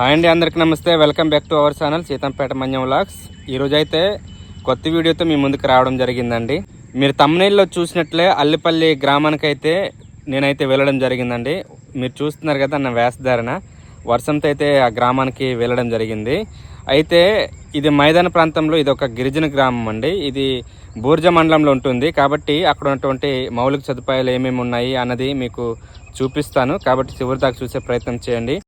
Hi అండి అందరికీ నమస్తే. Welcome back to our channel Seethampeta Manyam vlogs. ఈరోజు అయితే కొత్త వీడియోతో మీ ముందుకు రావడం జరిగిందండి. మీరు తమ్మునేల్లో చూసినట్లే అల్లిపల్లి గ్రామానికి అయితే నేనైతే వెళ్ళడం జరిగిందండి. మీరు చూస్తున్నారు కదా నా వేసధారణ వర్షంతో అయితే ఆ గ్రామానికి వెళ్ళడం జరిగింది. అయితే ఇది మైదాన ప్రాంతంలో ఇది ఒక గిరిజన గ్రామం అండి. ఇది బూర్జ మండలంలో ఉంటుంది. కాబట్టి అక్కడ ఉన్నటువంటి మౌలిక సదుపాయాలు ఏమేమి ఉన్నాయి అన్నది మీకు చూపిస్తాను. కాబట్టి చివరి దాకా చూసే ప్రయత్నం చేయండి.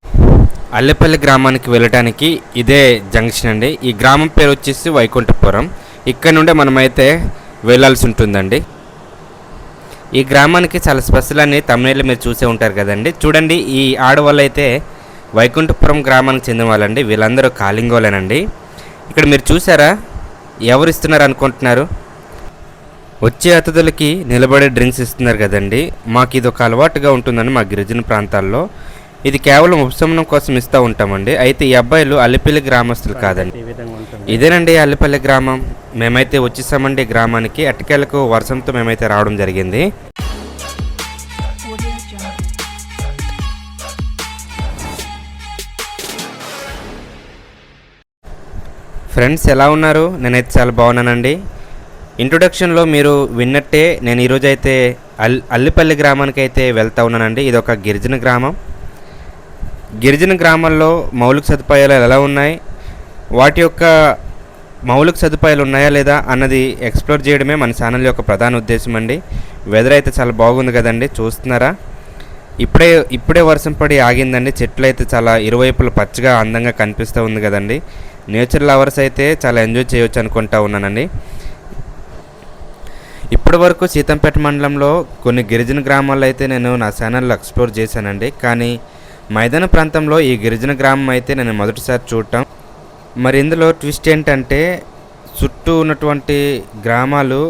అల్లెపల్లి గ్రామానికి వెళ్ళటానికి ఇదే జంక్షన్ అండి. ఈ గ్రామం పేరు వచ్చేసి వైకుంఠపురం. ఇక్కడ నుండే మనమైతే వెళ్ళాల్సి ఉంటుందండి. ఈ గ్రామానికి చాలా స్పెషల్ అని తమిళ మీరు చూసే ఉంటారు కదండి. చూడండి ఈ ఆడవాళ్ళు అయితే వైకుంఠపురం గ్రామానికి చెందిన వాళ్ళండి. వీళ్ళందరూ కాలింగోలేనండి. ఇక్కడ మీరు చూసారా? ఎవరు ఇస్తున్నారు అనుకుంటున్నారు? వచ్చే అతిథులకి నిలబడే డ్రింక్స్ ఇస్తున్నారు కదండి. మాకు ఇది ఒక అలవాటుగా ఉంటుందని మా గిరిజన ప్రాంతాల్లో ఇది కేవలం ఉపశమనం కోసం ఇస్తూ ఉంటామండి. అయితే ఈ అబ్బాయిలు అల్లిపల్లి గ్రామస్తులు కాదండి. ఇదేనండి అల్లిపల్లి గ్రామం. మేమైతే వచ్చేసామండి గ్రామానికి. అటికేలకు వర్షంతో మేమైతే రావడం జరిగింది. ఫ్రెండ్స్ ఎలా ఉన్నారు? నేనైతే చాలా బాగున్నానండి. ఇంట్రొడక్షన్లో మీరు విన్నట్టే నేను ఈరోజు అయితే అల్ అల్లిపల్లి గ్రామానికి అయితే వెళ్తా ఉన్నానండి. ఇది ఒక గిరిజన గ్రామం. గిరిజన గ్రామాల్లో మౌలిక సదుపాయాలు ఎలా ఉన్నాయి? వాటి యొక్క మౌలిక సదుపాయాలు ఉన్నాయా లేదా అన్నది ఎక్స్ప్లోర్ చేయడమే మన ఛానల్ యొక్క ప్రధాన ఉద్దేశం అండి. వెదర్ అయితే చాలా బాగుంది కదండి చూస్తున్నారా? ఇప్పుడే ఇప్పుడే వర్షం పడి ఆగిందండి చెట్లు అయితే చాలా ఇరువైపులు పచ్చగా అందంగా కనిపిస్తూ ఉంది కదండి. నేచర్ లవర్స్ అయితే చాలా ఎంజాయ్ చేయొచ్చు అనుకుంటా ఉన్నానండి. ఇప్పటి వరకు సీతంపేట మండలంలో కొన్ని గిరిజన గ్రామాల్లో అయితే నేను నా ఛానల్లో ఎక్స్ప్లోర్ చేశానండి. కానీ మైదాన ప్రాంతంలో ఈ గిరిజన గ్రామం అయితే నేను మొదటిసారి చూడటం. మరి ఇందులో ట్విస్ట్ ఏంటంటే చుట్టూ ఉన్నటువంటి గ్రామాలు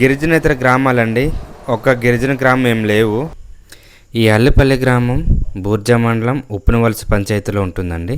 గిరిజనేతర గ్రామాలండి. ఒక గిరిజన గ్రామం ఏం లేవు. ఈ అల్లిపల్లి గ్రామం బూర్జా మండలం ఉప్పునవలస పంచాయతీలో ఉంటుందండి.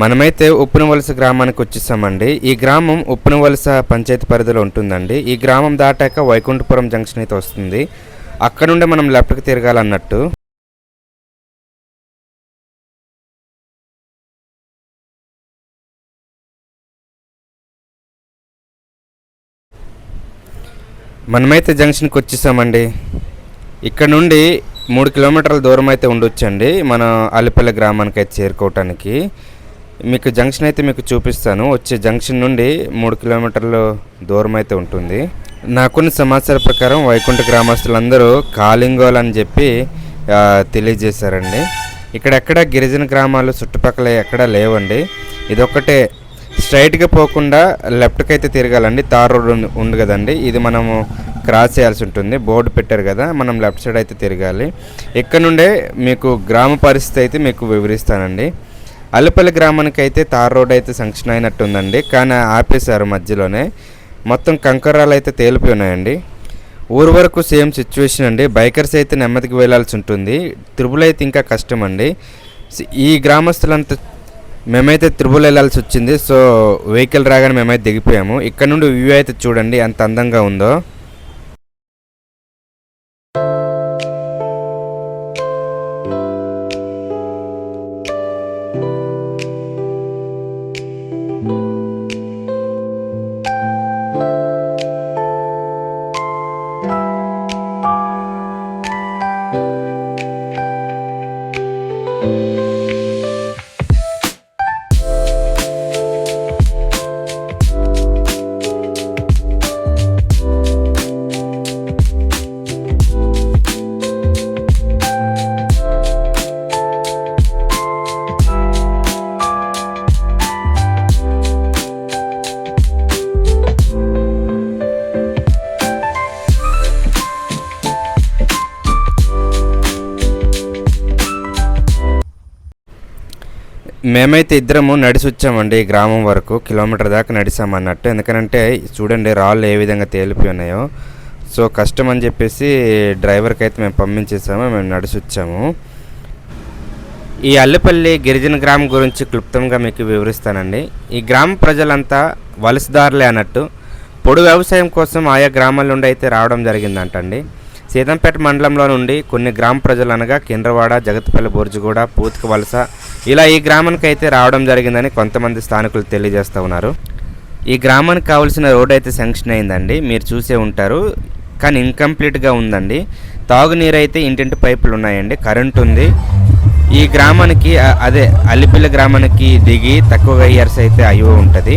మనమైతే ఉప్పునవలస గ్రామానికి వచ్చేసామండి. ఈ గ్రామం ఉప్పునవలస పంచాయతీ పరిధిలో ఉంటుందండి. ఈ గ్రామం దాటాక వైకుంఠపురం జంక్షన్ అయితే వస్తుంది. అక్కడ నుండి మనం లెఫ్ట్కి తిరగాలన్నట్టు. మనమైతే జంక్షన్కి వచ్చేసామండి. ఇక్కడ నుండి మూడు కిలోమీటర్ల దూరం అయితే ఉండొచ్చండి. మన అల్లిపల్లి గ్రామానికి అయితే చేరుకోవటానికి. మీకు జంక్షన్ అయితే మీకు చూపిస్తాను. వచ్చే జంక్షన్ నుండి మూడు కిలోమీటర్లు దూరం అయితే ఉంటుంది. నాకున్న సమాచారం ప్రకారం వైకుంఠ గ్రామస్తులందరూ కాలింగోల్ అని చెప్పి తెలియజేశారండి. ఇక్కడెక్కడ గిరిజన గ్రామాలు చుట్టుపక్కల ఎక్కడా లేవండి. ఇదొక్కటే. స్ట్రైట్గా పోకుండా లెఫ్ట్కి అయితే తిరగాలండి. తార్ రోడ్ ఉంది- ఉంది కదండి. ఇది మనము క్రాస్ చేయాల్సి ఉంటుంది. బోర్డు పెట్టారు కదా మనం లెఫ్ట్ సైడ్ అయితే తిరగాలి. ఇక్కడ నుండే మీకు గ్రామ పరిస్థితి అయితే మీకు వివరిస్తానండి. అల్లపల్లి గ్రామానికి అయితే తార్ రోడ్ అయితే సంక్షన్ అయినట్టుందండి. కానీ ఆపేశారు మధ్యలోనే. మొత్తం కంకరాలు అయితే తేలిపోయి ఉన్నాయండి. ఊరు వరకు సేమ్ సిచ్యువేషన్ అండి. బైకర్స్ అయితే నెమ్మదికి వెళ్ళాల్సి ఉంటుంది. త్రిబుల్ అయితే ఇంకా కష్టం అండి ఈ గ్రామస్తులంతా మేమైతే త్రిబుల్ వెళ్ళాల్సి వచ్చింది. సో వెహికల్ రాగానే మేమైతే దిగిపోయాము. ఇక్కడ నుండి వ్యూ అయితే చూడండి ఎంత అందంగా ఉందో. మేమైతే ఇద్దరము నడిచి వచ్చామండి ఈ గ్రామం వరకు కిలోమీటర్ దాకా నడిచామన్నట్టు ఎందుకంటే చూడండి రాళ్ళు ఏ విధంగా తేలిపి ఉన్నాయో. సో కష్టం అని చెప్పేసి డ్రైవర్కి అయితే మేము పంపించేసాము మేము నడిచి వచ్చాము ఈ అల్లిపల్లి గిరిజన గ్రామం గురించి క్లుప్తంగా మీకు వివరిస్తానండి. ఈ గ్రామ ప్రజలంతా వలసదారులే అన్నట్టు పొడు వ్యవసాయం కోసం ఆయా గ్రామాల నుండి అయితే రావడం జరిగిందంటండి. సీతంపేట మండలంలో నుండి కొన్ని గ్రామ ప్రజలు అనగా కిండ్రవాడ జగత్పల్లి బోర్జుగూడ పూతిక వలస ఇలా ఈ గ్రామానికి అయితే రావడం జరిగిందని కొంతమంది స్థానికులు తెలియజేస్తూ ఉన్నారు. ఈ గ్రామానికి కావాల్సిన రోడ్ అయితే శాంక్షన్ అయిందండి. మీరు చూసే ఉంటారు. కానీ ఇన్కంప్లీట్గా ఉందండి. తాగునీరు అయితే ఇంటింటి పైపులు ఉన్నాయండి. కరెంట్ ఉంది. ఈ గ్రామానికి అదే అల్లిపిల్ల గ్రామానికి దిగి తక్కువగా ఇయర్స్ అయితే అయ్యో ఉంటుంది.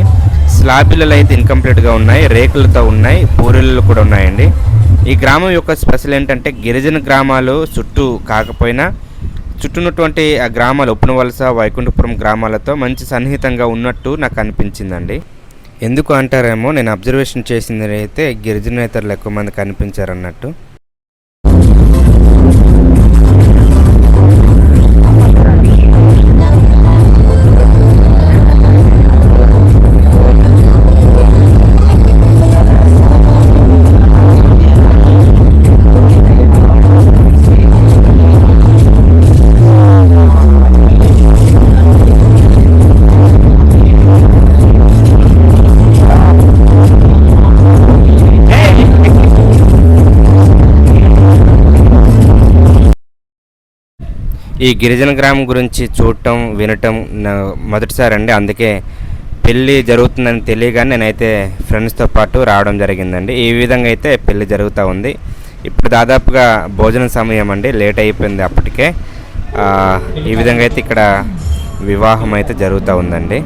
స్లాబిల్లలు అయితే ఇన్కంప్లీట్గా ఉన్నాయి. రేకులతో ఉన్నాయి. పూరిళ్ళు కూడా ఉన్నాయండి. ఈ గ్రామం యొక్క స్పెషల్ ఏంటంటే గిరిజన గ్రామాలు చుట్టూ కాకపోయినా చుట్టూన్నటువంటి ఆ గ్రామాలు ఉప్పునవలస వైకుంఠపురం గ్రామాలతో మంచి సన్నిహితంగా ఉన్నట్టు నాకు అనిపించిందండి. ఎందుకు అంటారేమో నేను అబ్జర్వేషన్ చేసింది అయితే గిరిజనేతరులు ఎక్కువ మంది కనిపించారన్నట్టు ఈ గిరిజన గ్రామం గురించి చూడటం వినటం మొదటిసారి అండి. అందుకే పెళ్ళి జరుగుతుందని తెలియగానే నేనైతే ఫ్రెండ్స్తో పాటు రావడం జరిగిందండి. ఈ విధంగా అయితే పెళ్ళి జరుగుతూ ఉంది. ఇప్పుడు దాదాపుగా భోజన సమయం అండి. లేట్ అయిపోయింది అప్పటికే. ఈ విధంగా అయితే ఇక్కడ వివాహం అయితే జరుగుతూ ఉందండి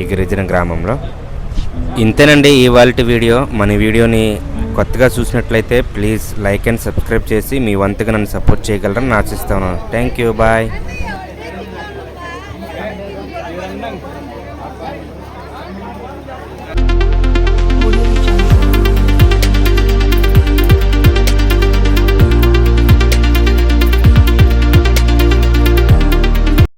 ఈ గిరిజన గ్రామంలో. ఇంతేనండి ఇవాళ వీడియో. మన వీడియోని కొత్తగా చూసినట్లయితే ప్లీజ్ లైక్ అండ్ సబ్స్క్రైబ్ చేసి మీ వంతుగా నన్ను సపోర్ట్ చేయగలరని ఆశిస్తాను థ్యాంక్ యూ బాయ్